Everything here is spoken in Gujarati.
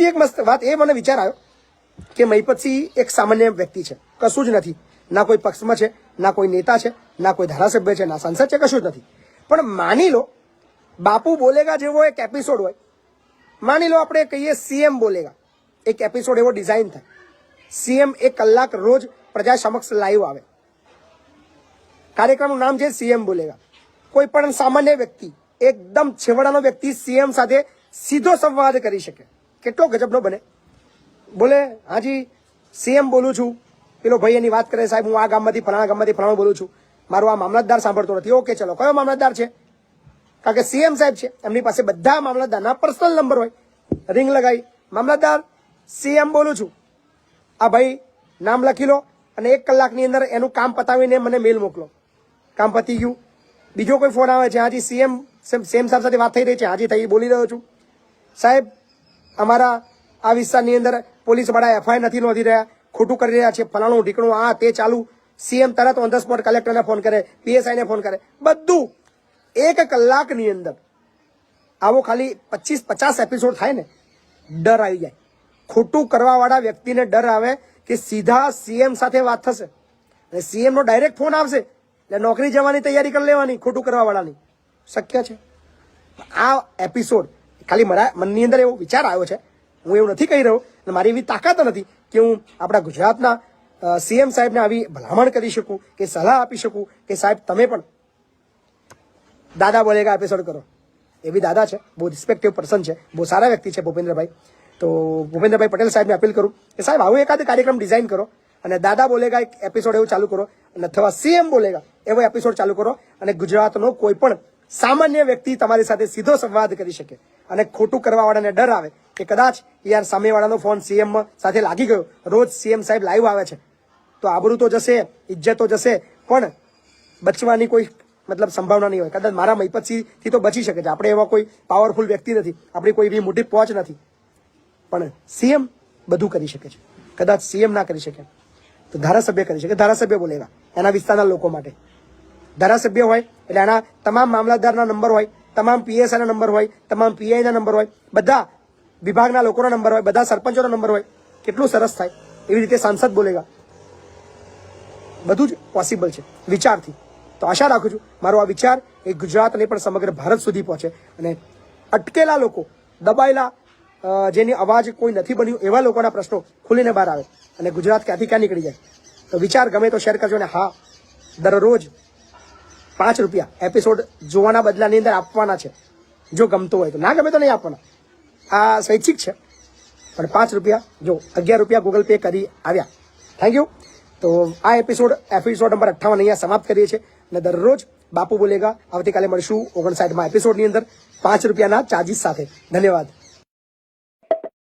બીજી એક મસ્ત વાત એ મને વિચાર આવ્યો કે મહીપતસિંહ એક સામાન્ય વ્યક્તિ છે. કશું જ નથી. ના કોઈ પક્ષમાં છે, ના કોઈ નેતા છે, ના કોઈ ધારાસભ્ય છે, ના સાંસદ છે, કશું જ નથી. પણ માની લો, બાપુ બોલેગા જેવો એક એપિસોડ હોય. માની લો આપણે કહીએ સીએમ બોલેગા. એક એપિસોડ એવો ડિઝાઇન થાય. સીએમ એક કલાક રોજ પ્રજા સમક્ષ લાઈવ આવે. કાર્યક્રમનું નામ છે સીએમ બોલેગા. કોઈ પણ સામાન્ય વ્યક્તિ, એકદમ છેવાડાનો વ્યક્તિ સીએમ સાથે સીધો સંવાદ કરી શકે. કેટલો ગજબનો બને? બોલે, હાજી, સીએમ બોલું છું. પેલો ભાઈ એની વાત કરે, સાહેબ, હું આ ગામમાંથી, ફલાણા ગામમાંથી ફલાણું બોલું છું. મારો આ મામલતદાર સાંભળતો નથી. ઓકે ચલો. કયો મામલતદાર છે? કારણ કે સીએમ સાહેબ છે. એમની પાસે બધા મામલતદારના પર્સનલ નંબર હોય. રિંગ લગાવી મામલતદાર, સીએમ બોલું છું. આ ભાઈ નામ લખી લો અને એક કલાકની અંદર એનું કામ પતાવીને મને મેલ મોકલો. કામ પતી ગયું. બીજો કોઈ ફોન આવે છે? હાજી, સીએમ, સેમ સાહેબ સાથે વાત થઈ રહી છે. હાજી થઈ બોલી રહ્યો છું. સાહેબ અમારા આ વિસ્તારની અંદર પોલીસવાળા એફઆઈઆર નથી નોંધી રહ્યા. ખોટું કરી રહ્યા છે. ફલાણું ઢીકણું, આ તે ચાલુ. સીએમ તરત ઓન ધ સ્પોટ કલેક્ટરને ફોન કરે, પીએસઆઈને ફોન કરે. બધું એક કલાકની અંદર. આવો ખાલી પચીસ, પચાસ એપિસોડ થાય ને, ડર આવી જાય. ખોટું કરવાવાળા વ્યક્તિને ડર આવે કે સીધા સીએમ સાથે વાત થશે. અને સીએમનો ડાયરેક્ટ ફોન આવશે. એટલે નોકરી જવાની તૈયારી કરી લેવાની, ખોટું કરવાવાળાની. શક્ય છે. આ એપિસોડ ખાલી મારા મનની અંદર એવો વિચાર આવ્યો છે. હું એવું નથી કહી રહ્યો અને મારી એવી તાકાત નથી કે હું આપણા ગુજરાતના સીએમ સાહેબને આવી ભલામણ કરી શકું, કે સલાહ આપી શકું, કે સાહેબ તમે પણ દાદા બોલેગા એપિસોડ કરો. એ બી દાદા છે, બહુ રિસ્પેક્ટિવ પર્સન છે, બહુ સારા વ્યક્તિ છે ભૂપેન્દ્રભાઈ. તો ભૂપેન્દ્રભાઈ પટેલ સાહેબને અપીલ કરું કે સાહેબ આવો એકાદ કાર્યક્રમ ડિઝાઇન કરો અને દાદા બોલેગા એક એપિસોડ એવું ચાલુ કરો અને અથવા સીએમ બોલેગા એવો એપિસોડ ચાલુ કરો અને ગુજરાતનો કોઈ પણ સામાન્ય વ્યક્તિ તમારી સાથે સીધો સંવાદ કરી શકે. અને ખોટું કરવાવાળાને ડર આવે કે કદાચ યાર સામેવાળાનો ફોન સીએમ સાથે લાગી ગયો. રોજ સીએમ સાહેબ લાઈવ આવે છે. તો આબરૂ તો જશે ઇજ્જત તો જશે, પણ બચવાની કોઈ મતલબ સંભાવના નહીં હોય. કદાચ મારા મહિપતસિંહથી તો બચી શકે છે. આપણે એવા કોઈ પાવરફુલ વ્યક્તિ નથી. આપણી કોઈ એવી મોટી પહોંચ નથી. પણ સીએમ બધું કરી શકે છે. કદાચ સીએમ ના કરી શકે. તો ધારાસભ્ય કરી શકે. ધારાસભ્ય બોલેવા એના વિસ્તારના લોકો માટે. ધારાસભ્ય હોય, એટલે આના તમામ મામલતદારના નંબર હોય, તમામ પીએસઆઈના નંબર હોય, તમામ પીઆઈના નંબર હોય, બધા વિભાગના લોકોના નંબર હોય, બધા સરપંચોનો નંબર હોય, કેટલું સરસ થાય એવી રીતે સાંસદ બોલેગા. બધું જ પોસિબલ છે, વિચારથી. તો આશા રાખું છું, મારો આ વિચાર એ ગુજરાત અને પણ સમગ્ર ભારત સુધી પહોંચે અને અટકેલા લોકો, દબાયેલા જેની અવાજ કોઈ નથી બન્યું, એવા લોકોના પ્રશ્નો ખુલીને બહાર આવે અને ગુજરાત ક્યાંથી ક્યાં નીકળી જાય. તો વિચાર ગમે તો શેર કરજો ને હા, દરરોજ પાંચ રૂપિયા એપિસોડ જોવાના બદલાની અંદર આપવાના છે. જો ગમતો હોય તો. ના ગમે તો નહીં આપવાના. આ સ્વૈચ્છિક છે. પણ પાંચ રૂપિયા, જો અગિયાર રૂપિયા ગૂગલ પે કરી આવ્યા. થેન્ક યુ તો આ એપિસોડ એપિસોડ નંબર અઠ્ઠાવન અહીંયા સમાપ્ત કરીએ છીએ. અને દરરોજ બાપુ બોલેગા. આવતીકાલે મળશું ઓગણસાઠમાં એપિસોડની અંદર પાંચ રૂપિયાના ચાર્જિસ સાથે. ધન્યવાદ.